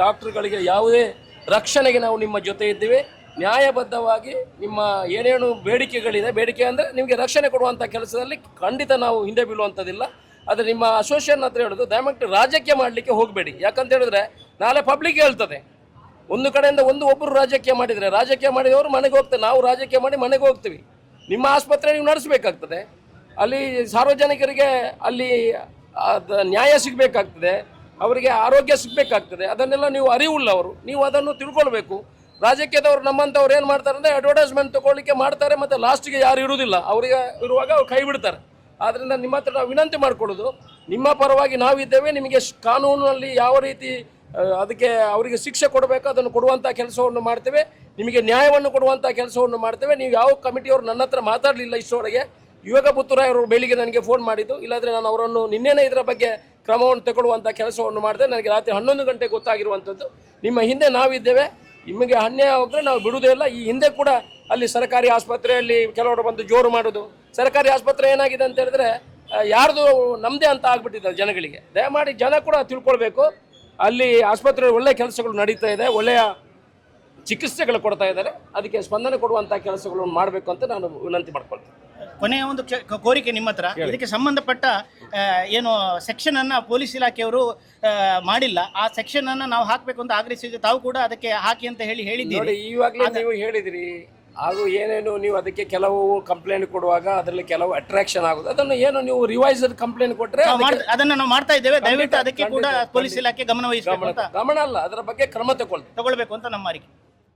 ಡಾಕ್ಟರ್ಗಳಿಗೆ ಯಾವುದೇ ರಕ್ಷಣೆಗೆ ನಾವು ನಿಮ್ಮ ಜೊತೆ ಇದ್ದೇವೆ. ನ್ಯಾಯಬದ್ಧವಾಗಿ ನಿಮ್ಮ ಏನೇನು ಬೇಡಿಕೆಗಳಿದೆ, ಬೇಡಿಕೆ ಅಂದರೆ ನಿಮಗೆ ರಕ್ಷಣೆ ಕೊಡುವಂಥ ಕೆಲಸದಲ್ಲಿ ಖಂಡಿತ ನಾವು ಹಿಂದೆ ಬೀಳುವಂಥದ್ದಿಲ್ಲ. ಆದರೆ ನಿಮ್ಮ ಅಸೋಸಿಯೇಷನ್ ಹತ್ರ ಹೇಳೋದು, ದಯಮಾಡಿ ರಾಜಕೀಯ ಮಾಡಲಿಕ್ಕೆ ಹೋಗಬೇಡಿ. ಯಾಕಂತ ಹೇಳಿದ್ರೆ ನಾಳೆ ಪಬ್ಲಿಕ್ ಹೇಳ್ತದೆ. ಒಂದು ಕಡೆಯಿಂದ ಒಂದು ಒಬ್ಬರು ರಾಜಕೀಯ ಮಾಡಿದರೆ, ರಾಜಕೀಯ ಮಾಡಿದವರು ಮನೆಗೆ ಹೋಗ್ತಾರೆ. ನಾವು ರಾಜಕೀಯ ಮಾಡಿ ಮನೆಗೆ ಹೋಗ್ತೀವಿ. ನಿಮ್ಮ ಆಸ್ಪತ್ರೆ ನೀವು ನಡೆಸಬೇಕಾಗ್ತದೆ. ಅಲ್ಲಿ ಸಾರ್ವಜನಿಕರಿಗೆ ಅಲ್ಲಿ ನ್ಯಾಯ ಸಿಗಬೇಕಾಗ್ತದೆ. ಅವರಿಗೆ ಆರೋಗ್ಯ ಸಿಗಬೇಕಾಗ್ತದೆ. ಅದನ್ನೆಲ್ಲ ನೀವು ಅರಿವುಳ್ಳವರು ನೀವು ಅದನ್ನು ತಿಳ್ಕೊಳ್ಬೇಕು. ರಾಜಕೀಯದವರು ನಮ್ಮಂಥವ್ರು ಏನು ಮಾಡ್ತಾರೆ ಅಂದರೆ ಅಡ್ವರ್ಟೈಸ್ಮೆಂಟ್ ತಗೊಳ್ಳಿಕ್ಕೆ ಮಾಡ್ತಾರೆ ಮತ್ತು ಲಾಸ್ಟಿಗೆ ಯಾರು ಇರುವುದಿಲ್ಲ ಅವರಿಗೆ ಇರುವಾಗ ಅವ್ರು ಕೈ ಬಿಡ್ತಾರೆ. ಆದ್ದರಿಂದ ನಿಮ್ಮ ಹತ್ರ ನಾವು ವಿನಂತಿ ಮಾಡಿಕೊಳ್ಳೋದು. ನಿಮ್ಮ ಪರವಾಗಿ ನಾವಿದ್ದೇವೆ ನಿಮಗೆ ಕಾನೂನಲ್ಲಿ ಯಾವ ರೀತಿ ಅದಕ್ಕೆ ಅವರಿಗೆ ಶಿಕ್ಷೆ ಕೊಡಬೇಕು, ಅದನ್ನು ಕೊಡುವಂಥ ಕೆಲಸವನ್ನು ಮಾಡ್ತೇವೆ. ನಿಮಗೆ ನ್ಯಾಯವನ್ನು ಕೊಡುವಂಥ ಕೆಲಸವನ್ನು ಮಾಡ್ತೇವೆ. ನೀವು ಯಾವ ಕಮಿಟಿಯವರು ನನ್ನ ಹತ್ರ ಮಾತಾಡಲಿಲ್ಲ ಇಷ್ಟರವರೆಗೆ ಯೋಗ ಪುತ್ತೂರಾಯ್ ಅವರು ಬೆಳಿಗ್ಗೆ ನನಗೆ ಫೋನ್ ಮಾಡಿದ್ದು, ಇಲ್ಲಾಂದರೆ ನಾನು ಅವರನ್ನು ನಿನ್ನೆನೇ ಇದರ ಬಗ್ಗೆ ಕ್ರಮವನ್ನು ತಗೊಳ್ಳುವಂಥ ಕೆಲಸವನ್ನು ಮಾಡಿದೆ. ನನಗೆ ರಾತ್ರಿ ಹನ್ನೊಂದು ಗಂಟೆಗೆ ಗೊತ್ತಾಗಿರುವಂಥದ್ದು ನಿಮ್ಮ ಹಿಂದೆ ನಾವಿದ್ದೇವೆ. ನಿಮಗೆ ಅನ್ಯಾಯ ಹೋದರೆ ನಾವು ಬಿಡುವುದೇ ಇಲ್ಲ. ಈ ಹಿಂದೆ ಕೂಡ ಅಲ್ಲಿ ಸರ್ಕಾರಿ ಆಸ್ಪತ್ರೆಯಲ್ಲಿ ಕೆಲವರು ಬಂದು ಜೋರು ಮಾಡೋದು. ಸರ್ಕಾರಿ ಆಸ್ಪತ್ರೆ ಏನಾಗಿದೆ ಅಂತ ಹೇಳಿದ್ರೆ ಯಾರ್ದು ನಮ್ಮದೇ ಅಂತ ಆಗ್ಬಿಟ್ಟಿದ್ದಾರೆ ಜನಗಳಿಗೆ. ದಯಮಾಡಿ ಜನ ಕೂಡ ತಿಳ್ಕೊಳ್ಬೇಕು. ಅಲ್ಲಿ ಆಸ್ಪತ್ರೆ ಒಳ್ಳೆ ಕೆಲಸಗಳು ನಡೀತಾ ಇದೆ. ಒಳ್ಳೆಯ ಚಿಕಿತ್ಸೆಗಳು ಕೊಡ್ತಾ ಇದ್ದಾರೆ. ಅದಕ್ಕೆ ಸ್ಪಂದನೆ ಕೊಡುವಂಥ ಕೆಲಸಗಳನ್ನು ಮಾಡಬೇಕು ಅಂತ ನಾನು ವಿನಂತಿ ಮಾಡ್ಕೊಳ್ತೀನಿ. ಕೊನೆಯ ಒಂದು ಕ್ಷ- ಕೋರಿಕೆ ನಿಮ್ಮ ಹತ್ರ. ಇದಕ್ಕೆ ಸಂಬಂಧಪಟ್ಟ ಆ, ಏನು ಸೆಕ್ಷನ್ ಅನ್ನ ಪೊಲೀಸ್ ಇಲಾಖೆಯವರು ಆ, ಮಾಡಿಲ್ಲ. ಆ ಸೆಕ್ಷನ್ ಅನ್ನ ನಾವು ಹಾಕ್ಬೇಕು ಅಂತ ಆಗ್ರಹಿಸಿದ್ರೆ ತಾವು ಕೂಡ ಅದಕ್ಕೆ ಹಾಕಿ ಅಂತ ಹೇಳಿ ನೋಡಿ ಹೇಳಿದ್ದೀರಿ ಇವಾಗಲೇ ನೀವು ಹೇಳಿದಿರಿ. ಹಾಗೂ ಏನೇನು ನೀವು ಅದಕ್ಕೆ ಕೆಲವು ಕಂಪ್ಲೇಂಟ್ ಕೊಡುವಾಗ ಅದರಲ್ಲಿ ಕೆಲವು ಅಟ್ರಾಕ್ಷನ್ ಆಗುತ್ತೆ. ಅದನ್ನು ಏನು ನೀವು ರಿವೈಸರ್ ಕಂಪ್ಲೇಂಟ್ ಕೊಟ್ಟರೆ ನಾವು ಅದನ್ನ ನಾವು ಮಾಡ್ತಾ ಇದ್ದೇವೆ. ದಯವಿಟ್ಟು ಅದಕ್ಕೆ ಕೂಡ ಪೊಲೀಸ್ ಇಲಾಖೆ ಗಮನವಹಿಸಬೇಕು ಅಂತ ಗಮನ ಅಲ್ಲ ಅದರ ಬಗ್ಗೆ ಕ್ರಮ ತಗೊಳ್ಳಿ. ತಗೊಳ್ಬೇಕು ಅಂತ ನಮ್ಮ ಅರಿಕೆ.